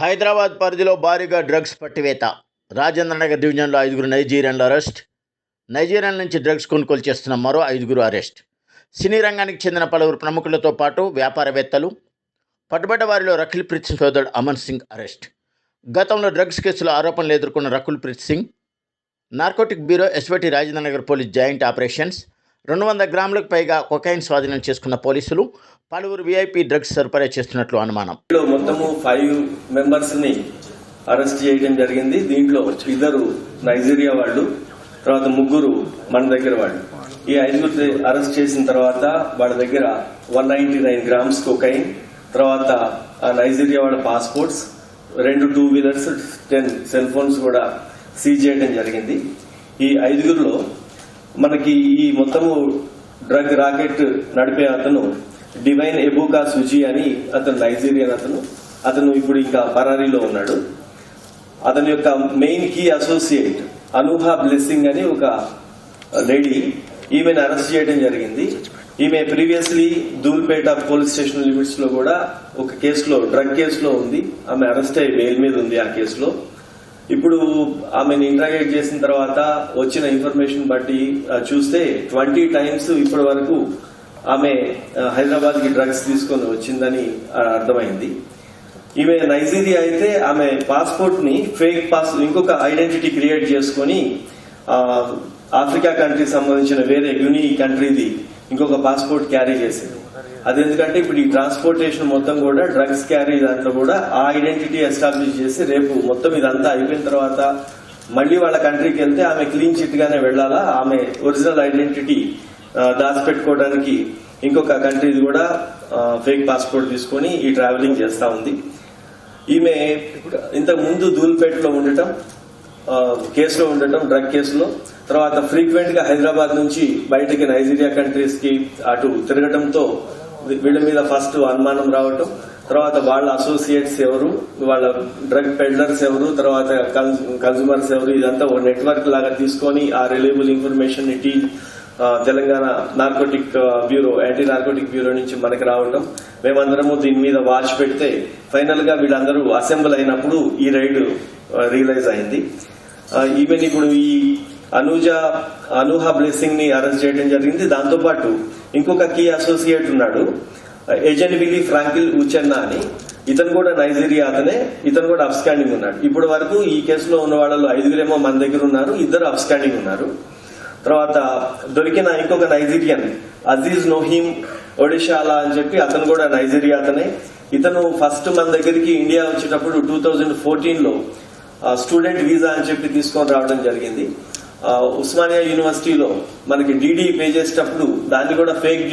హైదరాబాద్ పరిధిలో భారీగా డ్రగ్స్ పట్టివేత. రాజేంద్రనగర్ డివిజన్లో ఐదుగురు నైజీరియన్లు అరెస్ట్. నైజీరియన్ నుంచి డ్రగ్స్ కొనుగోలు చేస్తున్న మరో ఐదుగురు అరెస్ట్. సినీ రంగానికి చెందిన పలువురు ప్రముఖులతో పాటు వ్యాపారవేత్తలు. పట్టుబడ్డ వారిలో రకుల్ ప్రీత్ సింగ్ సోదరుడు అమన్ సింగ్ అరెస్ట్. గతంలో డ్రగ్స్ కేసులో ఆరోపణలు ఎదుర్కొన్న రకుల్ ప్రీత్ సింగ్. నార్కోటిక్ బ్యూరో ఎస్వటి రాజేంద్రనగర్ పోలీస్ జాయింట్ ఆపరేషన్స్. రెండు వందల గ్రాములకు పైగా కొకైన్ స్వాధీనం చేసుకున్న పోలీసులు పలువురు వీఐపీ డ్రగ్స్ సరఫరా చేస్తున్నట్లు అనుమానం. మొత్తము ఫైవ్ మెంబర్స్ని అరెస్ట్ చేయడం జరిగింది. దీంట్లో ఇద్దరు నైజీరియా వాళ్ళు తర్వాత ముగ్గురు మన దగ్గర వాళ్ళు. ఈ ఐదుగురు అరెస్ట్ చేసిన తర్వాత వాళ్ళ దగ్గర one ninety nine grams cocaine తర్వాత నైజీరియా వాళ్ళ పాస్పోర్ట్స్ రెండు two wheelers ten cell phones కూడా సీజ్ చేయడం జరిగింది. ఈ ఐదుగురులో మనకి ఈ మొత్తము డ్రగ్ రాకెట్ నడిపే అతను డివైన్ ఎబుకా సుజీ అని అతను నైజీరియన్ అతను. అతను ఇప్పుడు ఇంకా పరారీలో ఉన్నాడు. అతని యొక్క main key associate Anuha Blessing అని ఒక లేడీ ఈమెను అరెస్ట్ చేయడం జరిగింది. ఈమె ప్రీవియస్లీ దూల్పేట పోలీస్ స్టేషన్ లిమిట్స్లో కూడా ఒక కేసులో డ్రగ్ కేసులో ఉంది. ఆమె అరెస్ట్ అయ్యి బెయిల్ మీద ఉంది ఆ కేసులో. ఇప్పుడు ఆమెను ఇంటరాగేట్ చేసిన తర్వాత వచ్చిన ఇన్ఫర్మేషన్ బట్టి చూస్తే ట్వంటీ టైమ్స్ ఇప్పటి వరకు ఆమె హైదరాబాద్కి డ్రగ్స్ తీసుకొని వచ్చిందని అర్థమైంది. ఈమె నైజీరియా అయితే ఆమె పాస్పోర్ట్ని ఫేక్ పాస్ ఇంకొక ఐడెంటిటీ క్రియేట్ చేసుకొని ఆఫ్రికా కంట్రీ సంబంధించిన వేరే యూని కంట్రీది ఇంకొక పాస్పోర్ట్ క్యారీ చేసింది. అది ఎందుకంటే ఇప్పుడు ఈ ట్రాన్స్పోర్టేషన్ మొత్తం కూడా డ్రగ్స్ క్యారీ దాంట్లో కూడా ఆ ఐడెంటిటీ ఎస్టాబ్లిష్ చేసి రేపు మొత్తం ఇదంతా అయిపోయిన తర్వాత మళ్ళీ వాళ్ళ కంట్రీకి వెళ్తే ఆమె క్లీన్ చిట్ గానే వెళ్ళాలా? ఆమె ఒరిజినల్ ఐడెంటిటీ దాచిపెట్టుకోవడానికి ఇంకొక కంట్రీది కూడా ఫేక్ పాస్పోర్ట్ తీసుకొని ఈ ట్రావెలింగ్ చేస్తా ఉంది. ఈమె ఇంతకు ముందు ధూల్పేటలో ఉండటం కేసులో ఉండటం డ్రగ్ కేసులో. తర్వాత ఫ్రీక్వెంట్గా హైదరాబాద్ నుంచి బయటకి నైజీరియా కంట్రీస్కి అటు తిరగటంతో వీళ్ళ మీద ఫస్ట్ అనుమానం రావటం. తర్వాత వాళ్ళ అసోసియేట్స్ ఎవరు వాళ్ళ డ్రగ్ పెడ్లర్స్ ఎవరు తర్వాత కన్సూమర్స్ ఎవరు ఇదంతా ఒక నెట్వర్క్ లాగా తీసుకొని ఆ రిలయబుల్ ఇన్ఫర్మేషన్ని Telangana narcotic bureau anti narcotic bureau నుంచి మనకి రావడం మేమందరము దీని మీద వాచ్ పెడితే ఫైనల్గా వీళ్ళందరూ అసెంబ్ల్ అయినప్పుడు ఈ రైడ్ రియలైజ్ అయింది. ఈవెన్ ఇప్పుడు ఈ అనూజ అనూహ బ్లెస్సింగ్ని అరెస్ట్ చేయడం జరిగింది. దాంతో పాటు ఇంకొక కీ అసోసియేట్ ఉన్నాడు. ఏజెంట్ విలీ ఫ్రాంకిల్ ఉచెన్న అని. ఇతను కూడా నైజీరియా అతనే. ఇతను కూడా అబ్స్కాండింగ్ ఉన్నాడు. ఇప్పటి వరకు ఈ కేసులో ఉన్న వాళ్ళలో ఐదుగురేమో మన దగ్గర ఉన్నారు. ఇద్దరు అబ్స్కాండింగ్ ఉన్నారు. తర్వాత దొరికిన ఇంకొక నైజీరియన్ అజీజ్ నోహీమ్ ఒడిషాలా అని చెప్పి అతను కూడా నైజీరియా అతనే. ఇతను ఫస్ట్ మన దగ్గరికి ఇండియా వచ్చేటప్పుడు టూ థౌజండ్ ఫోర్టీన్లో స్టూడెంట్ వీసా అని చెప్పి తీసుకొని రావడం జరిగింది. ఆ, ఉస్మానియా యూనివర్సిటీలో మనకి డీడీ పే చేసేటప్పుడు దాన్ని కూడా ఫేక్